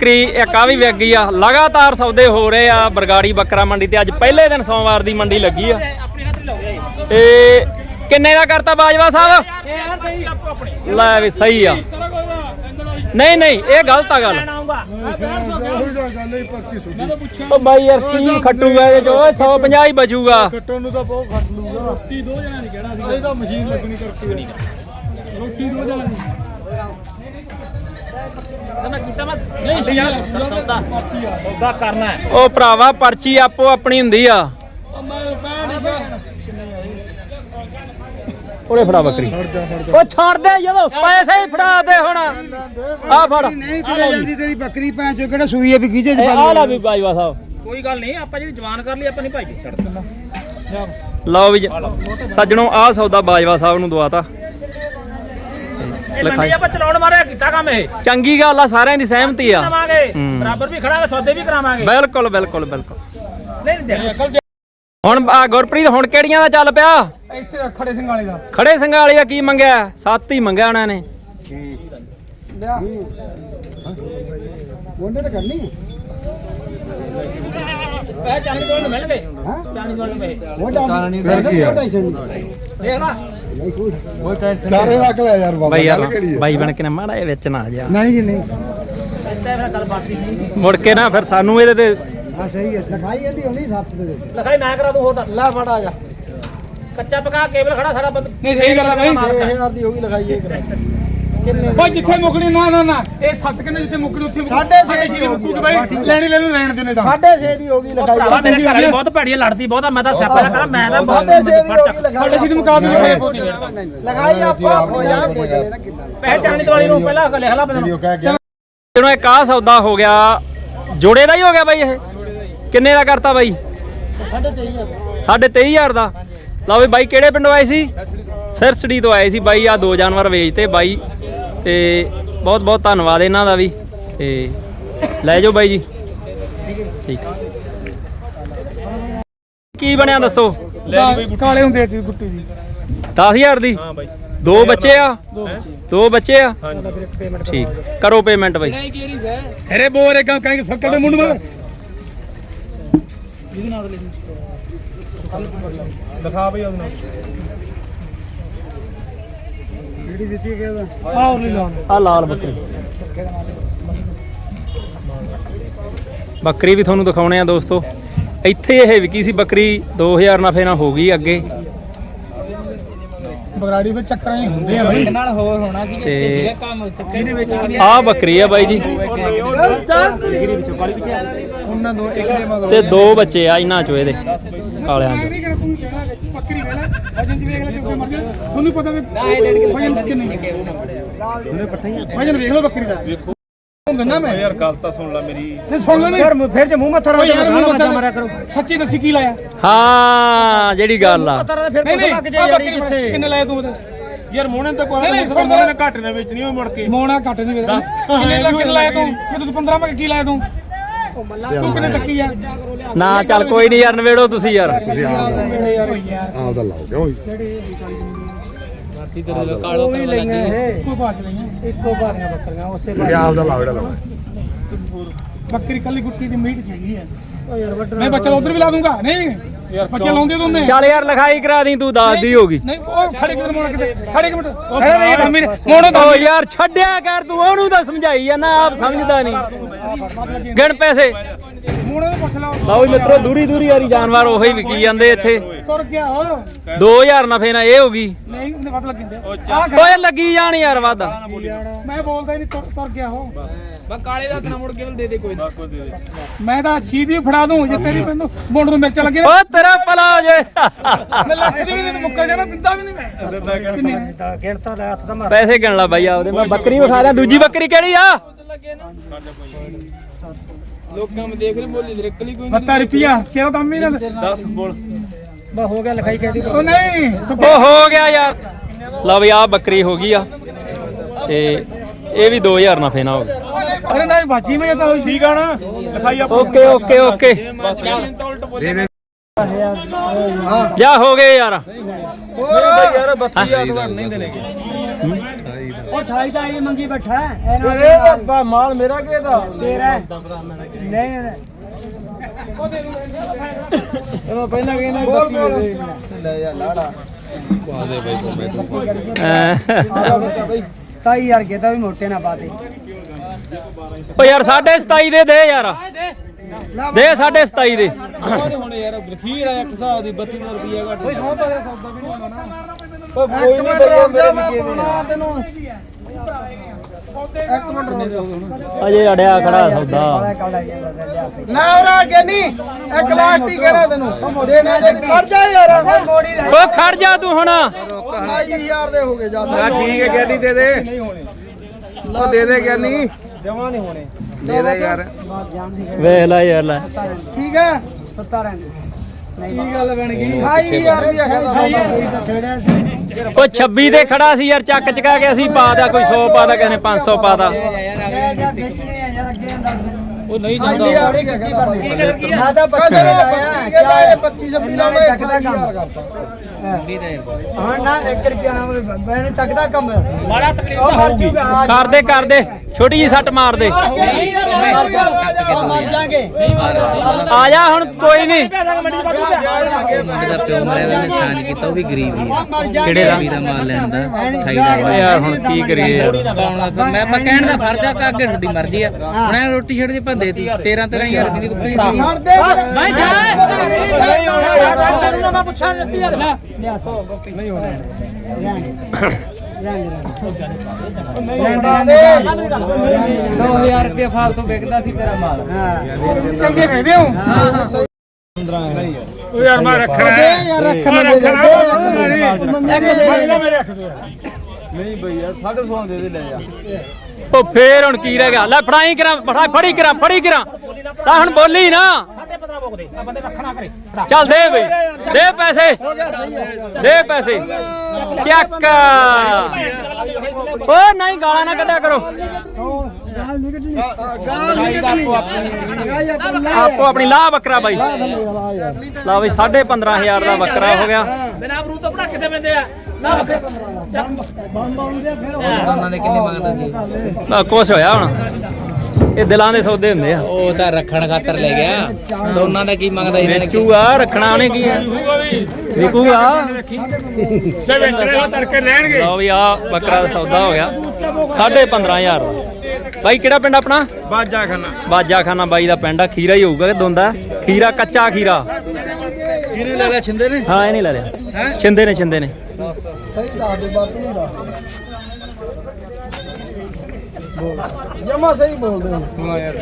ਬੱਕਰੀ ਇੱਕ ਆ ਵੀ ਵਿਕ ਗਈ ਆ। ਲਗਾਤਾਰ ਸੌਦੇ ਹੋ ਰਹੇ ਆ ਬਰਗਾੜੀ ਬੱਕਰਾ ਮੰਡੀ ਤੇ। ਅੱਜ ਪਹਿਲੇ ਦਿਨ ਸੋਮਵਾਰ ਦੀ ਮੰਡੀ ਲੱਗੀ ਆ। ਤੇ ਕਿੰਨੇ ਦਾ ਕਰਤਾ ਬਾਜਵਾ ਸਾਹਿਬ? ਲੈ ਵੀ ਸਹੀ ਆ। ਨਹੀਂ ਨਹੀਂ ਇਹ ਗਲਤ ਆ ਗੱਲ। ਉਹ ਬਾਈ ਯਾਰ ਕੀ ਖੱਟੂਗਾ ਇਹ ਜੋ 150 ਹੀ ਬਚੂਗਾ। ਕੱਟਣ ਨੂੰ ਤਾਂ ਬਹੁਤ ਖੱਟ ਲੂਗਾ। ਰੋਟੀ ਦੋ ਜਣਾਂ ਨਹੀਂ ਕਹਿਣਾ ਇਹ ਤਾਂ ਮਸ਼ੀਨ ਲੱਗਣੀ ਕਰਕੇ। ਰੋਟੀ ਦੋ ਜਣਾਂ ਸੌਦਾ ਕਰਨਾ ਹੈ ਉਹ ਭਰਾਵਾ ਪਰਚੀ ਆਪੋ ਆਪਣੀ ਹੁੰਦੀ ਆ। ਉਹਨੇ ਫੜਾ ਬੱਕਰੀ। ਉਹ ਛੱਡ ਦੇ ਜਦੋਂ ਪੈਸੇ ਹੀ ਫੜਾ ਦੇ ਹੁਣ। ਆ ਫੜ। ਨਹੀਂ ਤੁਰੇ ਜਾਂਦੀ ਤੇਰੀ ਬੱਕਰੀ ਭੈਣ ਚੋ ਕਿਹੜਾ ਸੂਈ ਹੈ ਵੀ ਕੀਜੇ ਚ ਆ ਲੈ ਵੀ ਬਾਜਵਾ ਸਾਹਿਬ। ਕੋਈ ਗੱਲ ਨਹੀਂ ਆਪਾਂ ਜਿਹੜੀ ਜਵਾਨ ਕਰ ਲਈ ਆਪਾਂ ਨਹੀਂ ਭਾਈ ਛੱਡ ਦਿੰਦਾ। ਲਓ ਵੀ ਸੱਜਣੋ ਆ ਸੌਦਾ ਬਾਜਵਾ ਸਾਹਿਬ ਨੂੰ ਦਵਾਤਾ। ਇਹ ਮੰਡੀ ਆਪਾਂ ਚਲਾਉਣ ਮਾਰਿਆ ਕੀਤਾ ਕੰਮ ਇਹ? ਚੰਗੀ ਗੱਲ ਆ ਸਾਰਿਆਂ ਦੀ ਸਹਿਮਤੀ ਆ। ਕਰਾਵਾਂਗੇ। ਬਰਾਬਰ ਵੀ ਖੜਾ ਸੌਦੇ ਵੀ ਕਰਾਵਾਂਗੇ। ਬਿਲਕੁਲ ਬਿਲਕੁਲ ਬਿਲਕੁਲ। ਨਹੀਂ ਨਹੀਂ ਹੁਣ ਆ ਗੁਰਪ੍ਰੀਤ ਹੁਣ ਕਿਹੜੀਆਂ ਦਾ ਚੱਲ ਪਿਆ? ਇਸੇ ਖੜੇ ਸਿੰਘ ਵਾਲੇ ਦਾ। ਖੜੇ ਸਿੰਘਾਂ ਵਾਲੀ ਦਾ ਕੀ ਮੰਗਿਆ? ਸੱਤ ਹੀ ਮੰਗਿਆ ਉਹਨਾਂ ਨੇ। ਲਿਆ। ਉਹਨੇ ਤਾਂ ਕਰਨੀ। ਪੈਸੇ ਚਾਹਣੀ ਕੋਲ ਮਿਲ ਗਏ ਚਾਹਣੀ ਕੋਲ ਪੈਸੇ। ਉਹ ਡਾਂ ਨਹੀਂ ਫਿਰ ਕੀ ਆ? ਟੈਨਸ਼ਨ ਦੇਖ ਲਾ। ਨਹੀਂ ਕੋਈ ਚਾਰੇ ਰੱਖ ਲੈ ਯਾਰ ਬਾਬਾ ਬਾਈ ਯਾਰ ਗੱਲ ਕਿਹੜੀ ਹੈ ਬਾਈ ਬਣ ਕੇ ਨਾ ਮਾੜਾ ਜਿਹਾ ਵਿੱਚ ਨਾ ਆ ਜਾ। ਨਹੀਂ ਜੀ ਨਹੀਂ। ਇੱਥੇ ਫਿਰ ਗੱਲ ਬਾਤੀ ਨਹੀਂ। ਮੁੜ ਕੇ ਨਾ ਫਿਰ ਸਾਨੂੰ ਇਹਦੇ ਤੇ ਹਾਂ ਸਹੀ ਹੈ ਲਿਖਾਈ ਇਹਦੀ ਹੋਣੀ ਸੱਤ ਦੇ ਵਿੱਚ ਲਖਾਈ ਮੈਂ ਕਰਾ ਦੂੰ ਹੋਰ ਦੱਸ। ਲੈ ਫੜਾ ਜਾ। ਕੱਚਾ ਪਕਾ ਕੇਬਲ ਖੜਾ ਸਾਰਾ ਬੰਦ ਨਹੀਂ ਸਹੀ ਗੱਲ ਆ ਬਾਈ। 6000 ਦੀ ਹੋਗੀ ਲਿਖਾਈ ਇਹ ਕਿੰਨੇ ਓਏ ਜਿੱਥੇ ਮੁੱਕਣੀ ਨਾ ਨਾ ਨਾ। ਇਹ ਸੱਤ ਕਿੰਨੇ ਜਿੱਥੇ ਮੁੱਕਣੀ ਉੱਥੇ ਸਾਢੇ ਛੇ ਛੇ ਦੀ ਮੁੱਕੂ ਬਾਈ ਲੈਣੀ ਲੈ ਨੂੰ ਰਹਿਣ ਤਾਂ। ਸਾਢੇ 6 ਦੀ ਹੋਗੀ ਲਿਖਾਈ ਭਰਾਵਾ ਮੇਰੇ ਘਰ ਵਾਲੀ ਬਹੁਤ ਭੈੜੀ ਹੈ, ਲੜਦੀ ਬਹੁਤ ਆ ਮੈਂ ਤਾਂ ਸਿਆਪਾ ਨਾ ਕਰਾਂ ਮੈਂ ਤਾਂ ਬਹੁਤ ਸਾਢੇ 6 ਦੀ ਲਿਖਾਈ ਸਾਢੇ ਛੇ ਦੀ ਮੁਕਾ ਦੂੰ ਲਿਖਾਈ ਲਿਖਾਈ ਆਪਾਂ। ਹੋ ਜਾ ਦੀਵਾਲੀ ਨੂੰ ਪਹਿਲਾਂ ਲਿਖ ਲਾ ਬੰਦੇ ਨੂੰ ਜਦੋਂ ਇੱਕ ਆਹ ਸੌਦਾ ਹੋ ਗਿਆ। ਜੋੜੇ ਦਾ ਹੀ ਹੋ ਗਿਆ ਬਾਈ ਇਹ। ਕਿੰਨੇ ਦਾ ਕਰਤਾ ਬਾਈ? 23000 ਹਜ਼ਾਰ ਦਾ। ਲਓ ਵੀ ਬਾਈ ਕਿਹੜੇ ਪਿੰਡੋਂ ਆਏ ਸੀ? ਸਿਰਸੜੀ ਤੋਂ ਆਏ ਸੀ ਬਾਈ ਆ ਦੋ ਜਾਨਵਰ ਵੇਚਤੇ ਬਾਈ। ਤੇ ਬਹੁਤ ਬਹੁਤ ਧੰਨਵਾਦ ਇਹਨਾਂ ਦਾ ਵੀ। ਤੇ ਲੈ ਜਾਓ ਬਾਈ ਜੀ। ਠੀਕ। ਕੀ ਬਣਿਆ ਦੱਸੋ? ਕਾਲੇ ਹੁੰਦੇ ਸੀ ਗੁੱਟੀ ਦੀ 10000 ਦੀ? ਹਾਂ ਬਾਈ। ਦੋ ਬੱਚੇ ਆ? ਦੋ ਬੱਚੇ। ਆ? ਠੀਕ। ਕਰੋ ਪੇਮੈਂਟ ਬਾਈ। ਅਰੇ ਬੋਰੇ ਕੰਮ ਕਰਾਂਗੇ ਸਰਕਲ ਦੇ ਮੁੰਡ ਮੇ ਦਿਖਾ ਬਈ ਉਹਨੂੰ। ਜਿਹੜੀ ਦਿੱਤੀ ਕਿਹਦਾ ਆਹ ਨਹੀਂ ਲਾਉਣਾ। ਆ ਲਾਲ ਬੱਕਰੀ। ਬੱਕਰੀ ਵੀ ਤੁਹਾਨੂੰ ਦਿਖਾਉਣੇ ਆ ਦੋਸਤੋ। ਇੱਥੇ ਇਹ ਵਿਕੀ ਸੀ ਬੱਕਰੀ 2000 ਨਫੇ ਨਾਲ ਹੋ ਗਈ ਅੱਗੇ। ਬਗਰਾੜੀ ਵਿੱਚ ਚੱਕਰਾਂ ਹੀ ਹੁੰਦੇ ਆ ਬਾਈ। ਨਾਲ ਹੋਰ ਹੋਣਾ ਸੀ ਤੇ ਕੰਮ ਸਿੱਕੇ ਦੇ ਵਿੱਚ ਆ ਬੱਕਰੀ ਆ ਬਾਈ ਜੀ। ਉਹਨਾਂ ਦੋ ਇੱਕ ਦੇ ਮਗਰ। ਤੇ ਦੋ ਬੱਚੇ ਆ ਇਹਨਾਂ ਚੋਂ ਇਹਦੇ ਕਾਲਿਆਂ ਦੇ ਨਹੀਂ ਕਿ ਤੂੰ ਕਹਿਣਾ ਕਿ ਬੱਕਰੀ ਵੇਲਾ ਵਜਨ ਵੇਖ ਲੈ ਚੁੱਕੇ ਮਰ ਜਾ ਤੁਹਾਨੂੰ ਪਤਾ ਵੀ ਨਾ ਇਹ ਡੇਢ ਕਿਲੋ ਕਿੰਨੇ ਵਜਨ ਵੇਖ ਲਓ ਬੱਕਰੀ ਦਾ। ਵੇਖੋ। ਦਿੰਦਾ ਮੈਂ। ਯਾਰ ਗੱਲ ਤਾਂ ਸੁਣ ਲੈ ਮੇਰੀ। ਨਹੀਂ ਸੁਣ ਲੈ ਫਿਰ ਫਿਰ ਜੇ ਮੂੰਹ ਮੱਥਾ ਯਾਰ ਮੂੰਹ ਮੱਥਾ ਸੱਚੀ ਦੱਸੀ ਕੀ ਲਾਇਆ? ਹਾਂ ਜਿਹੜੀ ਗੱਲ ਆ। ਨਹੀਂ ਨਹੀਂ ਕਿੰਨੇ ਲਾਇਆ ਤੂੰ ਯਾਰ ਮੋਹਣੇ ਤਾਂ ਕੋਈ ਨਹੀਂ ਸੁਣਦਾ ਨੇ ਘੱਟ ਨੇ ਵੇਚਣੀ ਉਹ ਮੁੜ ਕੇ। ਮੋਹਣਾ ਘੱਟ ਨਹੀਂ ਵੇਚਦਾ ਕਿੰਨੇ ਦਾ ਕਿੰਨੇ ਲਾਇਆ ਤੂੰ? ਮੈਂ ਤੂੰ 15 ਮੈਂ ਕੀ ਲਾਇਆ ਤੂੰ? ਤੂੰ ਕਿੰਨੇ ਤੱਕੀ ਆ? ਨਾ ਚੱਲ ਕੋਈ ਨਹੀਂ ਯਾਰ ਨਵੇੜੋ ਤੁਸੀਂ ਯਾਰ। ਤੁਸੀਂ ਆਪਦਾ ਲਾਓ। ਕਿਉਂ ਉਹ ਵੀ ਲਈਆਂ ਇਹ। ਕੋਈ ਬਾਤ ਨਹੀਂ ਇੱਕੋ ਬਾਰੀਆਂ ਉਸੇ ਇਹ ਆਪਦਾ ਲਾਓ ਜਿਹੜਾ ਬੱਕਰੀ ਕੱਲੀ ਗੁੱਟੀ ਦੀ ਮੀਟ ਚਾਹੀਦੀ ਹੈ ਮੈਂ ਬੱਚਾ ਉਧਰ ਵੀ ਲਾ ਦੂੰਗਾ। ਨਹੀਂ। ਯਾਰ ਬੱਚਾ ਲਾਉਂਦੇ ਤੂੰ ਨੇ ਚੱਲ ਯਾਰ ਲਿਖਾਈ ਕਰਾ ਦੀ ਤੂੰ ਦੱਸਦੀ ਹੋਗੀ ਨਹੀਂ ਉਹ ਖੜੇ ਕਿਧਰ ਮੋੜ ਕਿਤੇ ਖੜੇ ਇੱਕ ਮਿੰਟ ਅਰੇ ਨਹੀਂ ਰਾਮੀ ਮੋੜੋ ਤਾਂ। ਓ ਯਾਰ ਛੱਡਿਆ ਕਰ ਤੂੰ ਉਹਨੂੰ ਤਾਂ ਸਮਝਾਈ ਜਾਂਦਾ ਆਪ ਸਮਝਦਾ ਨਹੀਂ। ਗਿਣ ਪੈਸੇ। ਮੋੜੋ ਨੂੰ ਪੁੱਛ ਲਓ। ਲਓ ਵੀ ਮਿੱਤਰੋ ਦੂਰੀ ਦੂਰੀ ਯਾਰੀ ਜਾਨਵਰ ਉਹੀ ਵਿਕੀ ਜਾਂਦੇ ਇੱਥੇ। ਤੁਰ ਗਿਆ ਹੋ 2000 ਨਫੇ ਨਾਲ ਇਹ ਹੋ ਗਈ। ਨਹੀਂ ਉਹਨੇ ਵੱਧ ਲੱਗੀ ਜਾਂਦੇ ਆ। ਓਏ ਲੱਗੀ ਜਾਣ ਯਾਰ ਵੱਧ। ਮੈਂ ਬੋਲਦਾ ਹੀ ਨਹੀਂ ਤੁਰ ਤੁਰ ਗਿਆ ਹੋ ਬਸ। ਕਾਲੇ ਦਾ ਨਾਲ ਮੁੜ ਕੇ ਦੇ ਦੇ ਕੋਈ ਮੈਂ ਤਾਂ ਛੀਦੀ ਫੜਾ ਦੂੰ ਜੇ ਤੇਰੀ ਮੈਨੂੰ ਮੋੜ ਨੂੰ ਮਿਰਚ ਲੱਗੇ ਓ ਤੇਰਾ ਭਲਾ ਹੋ ਜੇ। ਮੈਂ ਲੱਖ ਦੀ ਵੀ ਨਹੀਂ ਮੁੱਕਰ ਜਾਣਾ ਦਿੰਦਾ ਵੀ ਨਹੀਂ ਮੈਂ। ਕਿੰਨੇ ਤਾਂ ਗਿਣਤਾ ਲੈ ਹੱਥ ਦਾ ਮਾਰ ਪੈਸੇ ਗਿਣ ਲਾ ਬਾਈ ਆਪਦੇ ਮੈਂ ਬੱਕਰੀ ਵਿਖਾ ਲਿਆ ਦੂਜੀ ਬੱਕਰੀ ਕਿਹੜੀ ਆ? ਲੋਕਾਂ ਨੂੰ ਦੇਖ ਰਹੇ ਬੋਲੀ ਦੇ ਰਿਕਲੀ ਕੋਈ 72 ਰੁਪਿਆ ਸ਼ੇਰਾ ਤਾਂ ਮਹੀਨੇ 10 ਬੋਲ। ਬਾ ਹੋ ਗਿਆ ਲਿਖਾਈ ਕਹਿੰਦੀ ਉਹ ਨਹੀਂ ਓ ਹੋ ਗਿਆ ਯਾਰ। ਲਓ ਵੀ ਆ ਬੱਕਰੀ ਹੋ ਗਈ ਆ। ਤੇ ਇਹ ਵੀ 2000 ਨਫੇ ਨਾਲ ਹੋ ਗਈ ਅਰੇ ਨਹੀਂ ਬਾਜੀ ਮੈਂ ਤਾਂ ਠੀਕ ਆ ਨਾ। ਲਿਖਾਈ ਓਕੇ ਓਕੇ ਓਕੇ। ਜਾ ਹੋ ਗਏ ਯਾਰ। ਯਾਰ 32000 ਨਹੀਂ ਦੇਣਗੇ ਉਹ 28 ਤਾਂ ਇਹ ਮੰਗੀ ਬੈਠਾ ਹੈ ਇਹਨਾਂ ਇਹ ਤਾਂ ਮਾਲ ਮੇਰਾ ਕਿਹਦਾ? ਤੇਰਾ ਹੈ। ਨਹੀਂ ਇਹਨੂੰ ਪਹਿਲਾਂ ਕਹਿੰਦਾ ਬੋਲ ਬੋਲ। ਲੈ ਜਾ ਲਾੜਾ। ਅਹ, 27000 ਕੇ ਤਾਂ ਵੀ ਮੋਟੇ ਨਾ ਬਾਤੇ ਓ ਯਾਰ 27.5 ਦੇ ਦੇ ਯਾਰ। ਦੇ 27.5 ਦੇ। ਹੁਣ ਯਾਰ ਗਰਫੀਰ ਆ ਇੱਕ ਹਿਸਾਬ ਦੀ 32 ਰੁਪਏ ਘੱਟ। ਕੋਈ ਸੌਦਾ ਦਾ ਸੌਦਾ ਵੀ ਨਹੀਂ ਹੋਣਾ। ਨਾ ਕੋਈ ਨਹੀਂ ਬਈ ਮੈਂ ਪਾਉਣਾ ਤੈਨੂੰ। ਇੱਕ ਮਿੰਟ ਰੁਕ ਜਾ। ਅਜੇ ਅੜਿਆ ਖੜਾ ਸੌਦਾ। ਕੇ ਨਾ ਉਰਾ ਅੱਗੇ ਨਹੀਂ ਇੱਕ ਲੱਖ ਟੀ ਕਹਿਣਾ ਤੈਨੂੰ। ਦੇਣਾ ਦੇ ਖੜ ਜਾ ਯਾਰ। ਮੋੜੀ ਦਾ ਓ ਖੜ ਜਾ ਤੂੰ ਹੁਣ। 28000 ਦੇ ਹੋ ਗਏ ਜਾ ਠੀਕ ਹੈ ਗਿਆਨੀ ਦੇ ਦੇ। ਨਹੀਂ ਹੋਣੇ। ਉਹ ਦੇ ਦੇ ਗਿਆਨੀ ਜਮਾ ਨਹੀਂ ਹੋਣੇ। ਦੇ ਦੇ ਯਾਰ। ਜਾਨ ਦੀ ਵੇਖ ਲੈ ਯਾਰ ਲੈ। ਠੀਕ ਹੈ? 17 ਨਹੀਂ ਕੀ ਗੱਲ ਬਣ ਗਈ? 28000 ਰੁਪਏ ਖਾਦਾ ਤਾਂ। ਛੇੜਿਆ ਸੀ। ਓ 26 ਤੇ ਖੜਾ ਸੀ ਯਾਰ, ਚੱਕ ਚਕਾ ਕੇ ਅਸੀਂ ਪਾਦਾ ਕੋਈ 100 ਪਾਦਾ ਕਿਸੇ ਨੇ 500 ਪਾਦਾ ਯਾਰ ਵੇਚਣੇ ਆ ਯਾਰ, ਅੱਗੇ ਅੰਦਰ ਉਹ ਨਹੀਂ ਜਾਂਦਾ। ਮੈਂ ਤਾਂ 25 ਚਲੋ ਲਾਇਆ ਕਿਹਦਾ ਇਹ 25 26 ਲਾ ਲਓ ਤੱਕਦਾ ਕੰਮ। ਹਾਂ ਨਾ 1 ਰੁਪਿਆ ਨਾ ਮੈਂ ਤੱਕਦਾ ਕੰਮ। ਮਾੜਾ ਤਕਲੀਫ ਉਹ ਮਰ ਜੂਗਾ ਆ ਕਰਦੇ ਕਰਦੇ। ਛੋਟੀ ਜੀ ਸੱਟ ਮਾਰ ਦੇ। ਉਹ ਮਰ ਜਾਗੇ। ਆ ਜਾ ਹੁਣ ਕੋਈ ਨਹੀਂ। ਪਿਓ ਮਰਿਆ ਵੇ ਨੁਕਸਾਨ ਕੀਤਾ ਉਹ ਵੀ ਗਰੀਬ ਹੀ ਕਿਹੜੇ ਦਾ? ਵੀ ਦਾ ਮਾਲ ਲੈਣ ਦਾ ਠਾਈ ਦਾ। ਓ ਯਾਰ ਹੁਣ ਕੀ ਕਰੀਏ ਯਾਰ? ਮੈਂ ਆਪਾਂ ਕਹਿਣ ਦਾ ਫਰਜ਼ ਆ ਕਿ ਅੱਗੇ ਤੁਹਾਡੀ ਮਰਜ਼ੀ ਆ। ਹੁਣ ਇਹ ਰੋਟੀ ਛੱਡ ਦੀ ਭੰਦੇ ਤੀ 13 13000 ਰੁਪਏ ਦੀ ਬੱਕਰੀ ਸੀ ਛੱਡ ਦੇ ਭਾਈ ਜਾ ਤੈਨੂੰ ਮੈਂ ਪੁੱਛਾਂ ਦਿੱਤੀ ਯਾਰ ਲਿਆ ਸੌ ਨਹੀਂ ਹੋਣਾ ਨਹੀਂ ਦੇ 2000 ਰੁਪਏ ਫਾਲਤੂ ਵਿਕਦਾ ਸੀ ਤੇਰਾ ਮਾਲ ਚੰਗੇ ਵੇਖਦੇ ਹੋ ਉਹ ਯਾਰ ਮੈਂ ਰੱਖਣਾ ਹੈ ਯਾਰ ਰੱਖਣਾ ਮੇਰੇ ਰੱਖ ਦੋ ਨਹੀਂ ਬਈ ਯਾਰ 150 ਦੇ ਦੇ ਲੈ ਜਾ। ਓ ਫੇਰ ਹੁਣ ਕੀ ਰਹਿ ਗਿਆ? ਲੈ ਫੜਾਈ ਕਰਾਂ ਫੜਾ ਫੜੀ ਕਰਾਂ ਫੜੀ ਕਰਾਂ। ਤਾਂ ਹੁਣ ਬੋਲੀ ਨਾ। ਸਾਡੇ ਪਤਾ ਬੋਕਦੇ ਆ ਬੰਦੇ ਰੱਖਣਾ ਕਰੇ ਚੱਲ ਦੇ ਬਈ ਦੇ ਪੈਸੇ। ਦੇ ਪੈਸੇ। ਚੱਕ। ਓ ਨਹੀਂ ਗਾਲਾਂ ਨਾ ਕੱਢਿਆ ਕਰੋ। ਗਾਲ ਨਹੀਂ ਕੱਢਣੀ ਗਾਈ ਆਪਾਂ ਆਪਣੀ ਲਾਹ ਬੱਕਰਾ ਬਾਈ। ਲਾ ਬਈ 15500 ਦਾ ਬੱਕਰਾ ਹੋ ਗਿਆ। ਬਿਨਾ ਬਰੂ ਤੋਂ ਪੜਾਕੇ ਦੇ ਪੈਂਦੇ ਆ। ਨਾ ਉਹਨਾਂ ਨੇ ਕਿੰਨੇ ਮੰਗਦਾ ਸੀ ਨਾ ਕੁਛ ਹੋਇਆ ਹੁਣ। ਇਹ ਦਿਲਾਂ ਦੇ ਸੌਦੇ ਹੁੰਦੇ ਆ। ਉਹ ਤਾਂ ਰੱਖਣ ਖਾਤਰ ਲੈ ਗਿਆ। ਦੋਨਾਂ ਦਾ ਕੀ ਮੰਗਦਾ ਇਹਨਾਂ ਨੇ ਵੇਚੂਗਾ ਰੱਖਣਾ ਉਹਨੇ ਕੀ ਵਿਕੂਗਾ? ਤੇ ਵੇਚਣੇ ਹੋ ਤੜਕੇ ਲੈਣਗੇ। ਲਓ ਵੀ ਆ ਬੱਕਰਾ ਦਾ ਸੌਦਾ ਹੋ ਗਿਆ। 15500 ਦਾ ਬਾਈ ਕਿਹੜਾ ਪਿੰਡ ਆਪਣਾ? ਬਾਜਾ ਖਾਨਾ ਬਾਜਾ ਖਾਨਾ ਬਾਈ ਦਾ ਪਿੰਡ ਆ। ਖੀਰਾ ਹੀ ਹੋਊਗਾ ਕਿ ਦੋਂਦਾ? ਖੀਰਾ ਕੱਚਾ ਖੀਰਾ। ਕਿਹਨੇ ਲੈ ਲਿਆ ਛਿੰਦੇ ਨੇ? ਹਾਂ ਇਹ ਨਹੀਂ ਲੈ ਲਿਆ। ਛਿੰਦੇ ਨੇ ਛਿੰਦੇ ਨੇ। ਸਹੀ ਦੱਸ ਦੇ ਬਾਤ ਨਹੀਂ ਦਾ ਜਮਾ ਸਹੀ ਬੋਲਦੇ ਹਾਂ। ਯਾਰ।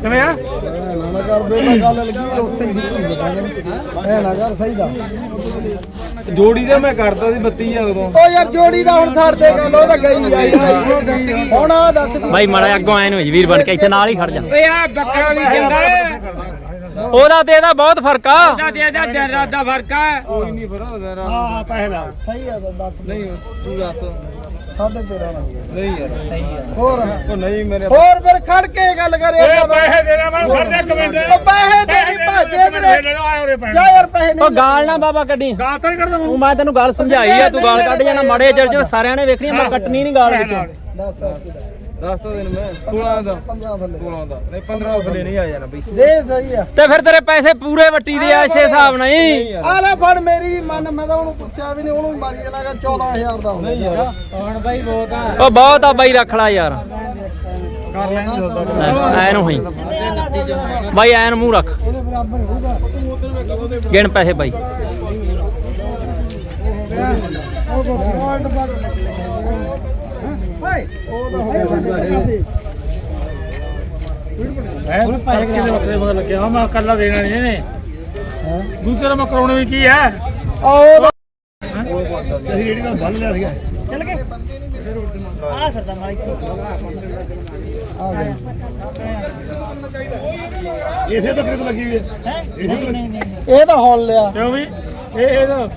ਕਿਵੇਂ ਆ? ਨਾ ਨਾ ਕਰ ਬੇ ਮੈਂ ਗੱਲ ਲੱਗੀ ਉੱਥੇ ਹੀ ਐ ਨਾ ਕਰ ਸਹੀ ਦਾ ਜੋੜੀ ਦਾ ਮੈਂ ਕਰਦਾ ਸੀ 32000 ਉਦੋਂ। ਓ ਯਾਰ ਜੋੜੀ ਦਾ ਹੁਣ ਛੱਡ ਦੇ ਗੱਲ ਉਹ ਤਾਂ ਗਈ ਆਈ ਹੁਣ ਆ ਦੱਸ ਬਾਈ ਮਾੜਾ ਅੱਗੋਂ ਆਏ ਨੂੰ ਵੀਰ ਬਣ ਕੇ ਇੱਥੇ ਨਾਲ ਹੀ ਖੜ ਜਾ। ਓਏ ਆ ਬੱਕਰਾ ਵੀ ਜਿੰਦਾ ਉਹਦਾ ਤੇ ਇਹਦਾ ਬਹੁਤ ਫ਼ਰਕ ਆ। ਦੇ ਦਾ ਦਿਨ ਰਾਤ ਦਾ ਫ਼ਰਕ ਆ। ਕੋਈ ਨਹੀਂ ਫਿਰ ਹਾਂ ਪਹਿਲਾ ਸਹੀ ਆ ਦੱਸ ਨਹੀਂ ਤੂੰ ਦੱਸ। ਸਾਢੇ 13 ਨਹੀਂ ਯਾਰ। ਸਹੀ ਆ। ਹੋਰ ਉਹ ਨਹੀਂ ਮੇਰੇ ਹੋਰ ਫਿਰ ਖੜ ਕੇ ਗੱਲ ਕਰ ਯਾਰ ਪੈਸੇ ਦੇਣਾ ਮੈਂ ਫੜ ਜਾ ਕਮੈਂਟ ਉਹ ਪੈਸੇ ਦੇ ਨਹੀਂ ਭਾਜੇ ਤੇਰੇ। ਜਾ ਯਾਰ ਪੈਸੇ ਉਹ ਗਾਲ ਨਾ ਬਾਬਾ ਕੱਢੀ। ਗਾਲ ਤਾਂ ਨਹੀਂ ਕਰਦਾ ਉਹ ਮੈਂ ਤੈਨੂੰ ਗੱਲ ਸਮਝਾਈ ਆ ਤੂੰ ਗਾਲ ਕੱਢ ਜਾਣਾ ਮਾੜੇ ਚਰਚ ਸਾਰਿਆਂ ਨੇ ਵੇਖਣੀ ਮੈਂ ਕੱਟਣੀ ਨਹੀਂ ਗਾਲ ਵਿੱਚੋਂ। ਦੱਸ ਦੱਸ। ਤਾਂ ਦਿਨ ਮੈਂ 16 ਦਾ। 15 ਥੱਲੇ। 16 ਦਾ। ਨਹੀਂ 15 ਥੱਲੇ ਨਹੀਂ ਆ ਜਾਣਾ ਬਈ। ਦੇ ਸਹੀ ਆ। ਤੇ ਫਿਰ ਤੇਰੇ ਪੈਸੇ ਪੂਰੇ ਵੱਟੀ ਦੇ ਆ ਇਸੇ ਹਿਸਾਬ ਨਾਲ ਹੀ। ਆ ਲੈ ਫੜ ਮੇਰੀ ਵੀ ਮੰਨ ਮੈਂ ਤਾਂ ਉਹਨੂੰ ਪੁੱਛਿਆ ਵੀ ਨਹੀਂ ਉਹਨੂੰ ਵੀ ਮਾਰੀ ਜਾਣਾਗਾ 14000 ਦਾ ਨਹੀਂ ਯਾਰ। ਹੁਣ ਬਾਈ ਬਹੁਤ ਆ। ਉਹ ਬਹੁਤ ਆ ਬਾਈ ਰੱਖ ਲੈ ਯਾਰ। ਕਰ ਲੈਂਦੇ ਹੁੰਦਾ ਐ ਨੂੰ ਹੋਈ। ਬਾਈ ਐ ਨੂੰ ਮੂੰਹ ਰੱਖ। ਗਿਣ ਪੈਸੇ ਬਾਈ। ਹੁਣ ਪੈਸੇ ਕਿਹਦੇ ਬੱਕਰੇ ਮਗਰ ਲੱਗਿਆ? ਹਾਂ ਮੈਂ ਕੱਲਾ ਦੇਣਾ ਨਹੀਂ ਇਹਨੇ ਦੂਸਰਾ ਮੈਂ ਕਰਾਉਣਾ ਵੀ ਕੀ ਹੈ? ਉਹ ਅਸੀਂ ਜਿਹੜੀ ਨਾਲ ਬੰਨ ਲਿਆ ਸੀਗਾ ਆ ਫਿਰਦਾ ਮਾਈਕ ਇਸੇ ਬੱਕਰੇ ਤੋਂ ਲੱਗੀ ਵੀ ਹੈ ਤੋਂ ਇਹ ਤਾਂ ਹੌਲ ਲਿਆ। ਕਿਉਂ ਵੀ? ਇਹ ਇਹ ਤਾਂ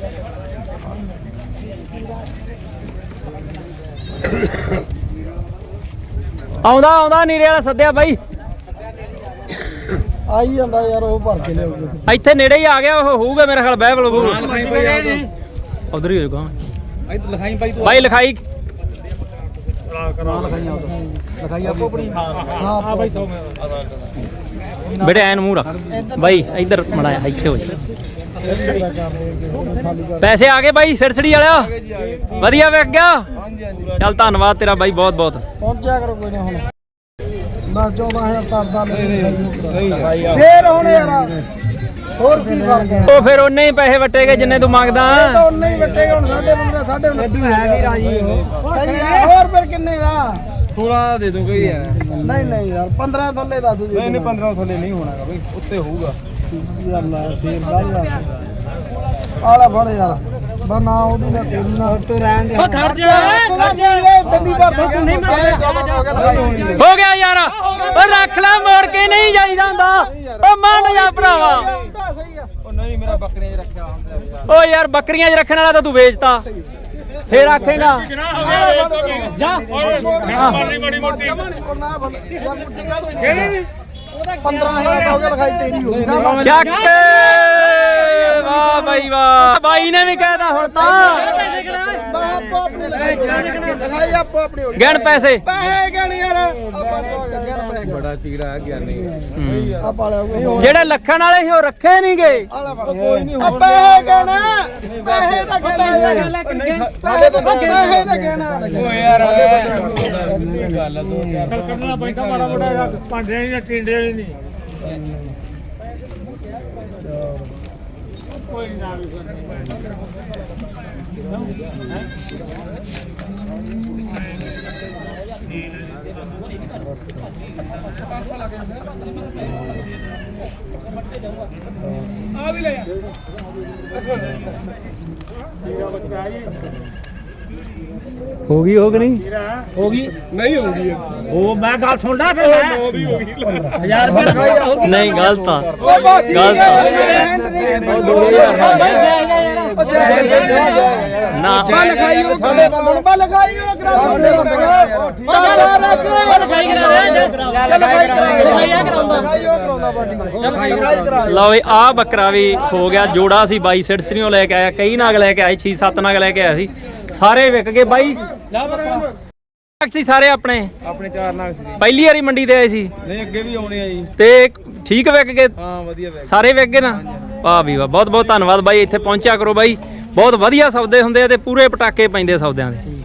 ਆਉਂਦਾ ਆਉਂਦਾ ਨੀਰੇ ਵਾਲਾ ਸੱਦਿਆ ਬਾਈ। ਆਈ ਜਾਂਦਾ ਯਾਰ ਉਹ ਭਰ ਕੇ ਲਿਆਉਗੇ ਇੱਥੇ ਨੇੜੇ ਹੀ ਆ ਗਿਆ ਉਹ ਹੋਊਗਾ ਮੇਰੇ ਖਿਆਲ ਬਹਿਬਲ ਉਧਰ ਹੀ ਲਿਖਾਈ ਬਾਈ ਬਾਈ ਲਿਖਾਈ ਲਿਖਾਈ ਆਪੋ ਆਪਣੀ ਹਾਂ ਹਾਂ ਬਾਈ 100 ਬੇਟੇ ਐਨ ਮੂੰਹ ਰੱਖ। ਬਾਈ ਇੱਧਰ ਮੜਾਇਆ ਇੱਥੇ ਹੋ ਜਾ। ਪੈਸੇ ਆ ਗਏ ਬਾਈ ਸਿਰਸੜੀ ਵਾਲਿਆ। ਵਧੀਆ ਵਿਕ ਗਿਆ। ਚੱਲ ਧੰਨਵਾਦ ਤੇਰਾ ਬਾਈ ਬਹੁਤ ਬਹੁਤ। ਪਹੁੰਚਿਆ ਕਰੋ ਕੋਈ ਨਾ ਹੁਣ। ਨਾ 14000 ਤਰਦਾ ਨਹੀਂ ਫੇਰ ਹੁਣ ਯਾਰ ਹੋਰ ਕੀ ਫ਼ਰਕ ਹੈ? ਉਹ ਫਿਰ ਉਹਨੇ ਹੀ ਪੈਸੇ ਵਟੇਗੇ ਜਿੰਨੇ ਤੂੰ ਮੰਗਦਾ। ਇਹ ਤਾਂ ਉਨੇ ਹੀ ਵੱਟੇਗਾ ਹੁਣ ਸਾਡੇ ਬੰਦੇ ਸਾਡੇ 29 ਹੈ ਵੀ ਰਾਜੀ ਸਹੀ ਹੈ ਹੋਰ ਫਿਰ ਕਿੰਨੇ ਦਾ? 16 ਦੇ ਦੂੰਗਾ ਯਾਰ। ਨਹੀਂ ਨਹੀਂ ਯਾਰ 15 ਥੱਲੇ ਦੱਸ ਦੇ। ਨਹੀਂ ਨਹੀਂ 15 ਥੱਲੇ ਨਹੀਂ ਹੋਣਾਗਾ ਬਈ ਉੱਤੇ ਹੋਊਗਾ। ਯਾਰ ਲੈ ਫੇਰ ਆ। ਆਲਾ ਫੜ ਯਾਰ। ਬਾ ਨਾ ਉਹਦੀ ਨਾ ਤੇਰੀ ਨਾ ਤੂੰ ਰਹਿਣ ਦੇ। ਉਹ ਖੜ ਜਾ ਖੜ ਜਾ। ਤੰਦੀ ਪਰ ਤੂੰ ਨਹੀਂ ਮੰਗਦਾ ਹੋ ਗਿਆ ਯਾਰ। ਉਹ ਰੱਖ ਲੈ ਮੋੜ ਕੇ ਨਹੀਂ ਜਾਈਦਾ ਹੁੰਦਾ। ਉਹ ਮੰਨ ਜਾ ਭਰਾਵਾ। ਉਹ ਨਹੀਂ ਮੇਰਾ ਬੱਕਰੀਆਂ 'ਚ ਰੱਖਿਆ ਹੁੰਦਾ ਓ ਯਾਰ। ਬੱਕਰੀਆਂ 'ਚ ਰੱਖਣ ਵਾਲਾ ਤਾਂ ਤੂੰ ਵੇਚਤਾ। ਫੇਰ ਆਖੇਗਾ। ਜਾ। ਮਾੜੀ ਮਾੜੀ ਮੋਟੀ। ਉਹ ਨਾ ਬੋਲ ਯਾਰ ਪੁੱਛੇਗਾ ਤੂੰ। ਕਿਹੜੀ? 15000 ਦਾ ਹੋ ਗਿਆ ਲਿਖਾਈ ਤੇਰੀ ਹੋ ਗਈ। ਚੱਕ ਵਾਹ ਬਾਈ ਵਾਹ। ਬਾਈ ਨੇ ਵੀ ਕਹਿਤਾ ਹੁਣ ਤਾਂ। ਆਪੋ ਆਪਣੀ ਲਿਖਾਈ ਲਿਖਾਈ ਆਪੋ ਆਪਣੀ ਹੋ ਗਿਣ ਪੈਸੇ। ਪੈਸੇ ਗਣ ਯਾਰ ਆਪਾਂ ਗਣ ਪੈਸੇ ਬੜਾ ਚੀਰਾ ਆ ਗਿਆ ਨਹੀਂ। ਆ ਪਾਲਿਆ ਜਿਹੜੇ ਲੱਖਣ ਵਾਲੇ ਸੀ ਉਹ ਰੱਖੇ ਨਹੀਂ ਗਏ ਕੋਈ ਨਹੀਂ ਹੋਰ ਪੈਸੇ ਗਣ ਪੈਸੇ ਤਾਂ ਗਣ ਪੈਸੇ ਤਾਂ ਪੈਸੇ ਤਾਂ ਗਣ ਓ ਯਾਰ ਕੱਢਣਾ ਪੈਂਦਾ ਮਾੜਾ ਮੋਟਾ ਭਾਂਡੇ ਜਾਂ ਟਿੰਡੇ ਨਹੀਂ ਕੋਈ ਨਾ। ਵੀ ਆ ਵੀ ਲੈ ਆ। ਬੱਚਾ ਜੀ। ਹੋ ਗਈ ਹੋ ਗਈ ਨਹੀਂ? ਹੋ ਗਈ। ਨਹੀਂ ਹੋ ਗਈ। ਉਹ ਮੈਂ ਗੱਲ ਸੁਣਦਾ ਫਿਰ ਮੈਂ। 9 ਦੀ ਹੋ ਗਈ। 1000 ਰੁਪਏ ਨਹੀਂ ਗਲਤ ਆ ਗਲਤ ਨਾ। ਬਾ ਲਿਖਾਈ ਉਹ ਸਾਡੇ ਬੰਦੇ ਨੂੰ ਬਾ ਲਿਖਾਈ ਉਹ ਕਰਾ ਸਾਡੇ ਬੰਦੇ ਬਾ ਲਿਖਾਈ ਕਰਾ ਲਿਖਾਈ ਕਰਾਉਂਦਾ। ਲਿਖਾਈ ਉਹ ਕਰਾਉਂਦਾ ਬਾਡੀ। ਲਿਖਾਈ ਕਰਾ ਲਓ ਵੀ ਆ ਬੱਕਰਾ ਵੀ ਹੋ ਗਿਆ। ਜੋੜਾ ਸੀ ਬਾਈ ਸਿਰਸਰੀਓ ਲੈ ਕੇ ਆਇਆ ਕਈ ਨਾਗ ਲੈ ਕੇ ਆਏ 6-7 ਨਾਗ ਲੈ ਕੇ ਆਇਆ ਸੀ। ਸਾਰੇ ਵਿਕ ਗਏ ਬਾਈ। ਸੀ ਸਾਰੇ ਆਪਣੇ? ਆਪਣੇ ਚਾਰ ਨਾਗ ਸੀ। ਪਹਿਲੀ ਵਾਰੀ ਮੰਡੀ ਤੇ ਆਏ ਸੀ? ਨਹੀਂ ਅੱਗੇ ਵੀ ਆਉਣੇ ਆ ਜੀ। ਤੇ ਠੀਕ ਵਿਕ ਗਏ? ਹਾਂ ਵਧੀਆ ਬੈਗ ਸਾਰੇ ਵਿਕ ਗਏ ਨਾ? ਵਾਹ ਵੀ ਵਾਹ ਬਹੁਤ ਬਹੁਤ ਧੰਨਵਾਦ ਬਾਈ ਇੱਥੇ ਪਹੁੰਚਿਆ ਕਰੋ ਬਾਈ। ਬਹੁਤ ਵਧੀਆ ਸੌਦੇ ਹੁੰਦੇ ਆ ਤੇ ਪੂਰੇ ਪਟਾਕੇ ਪੈਂਦੇ ਸੌਦਿਆਂ ਦੇ।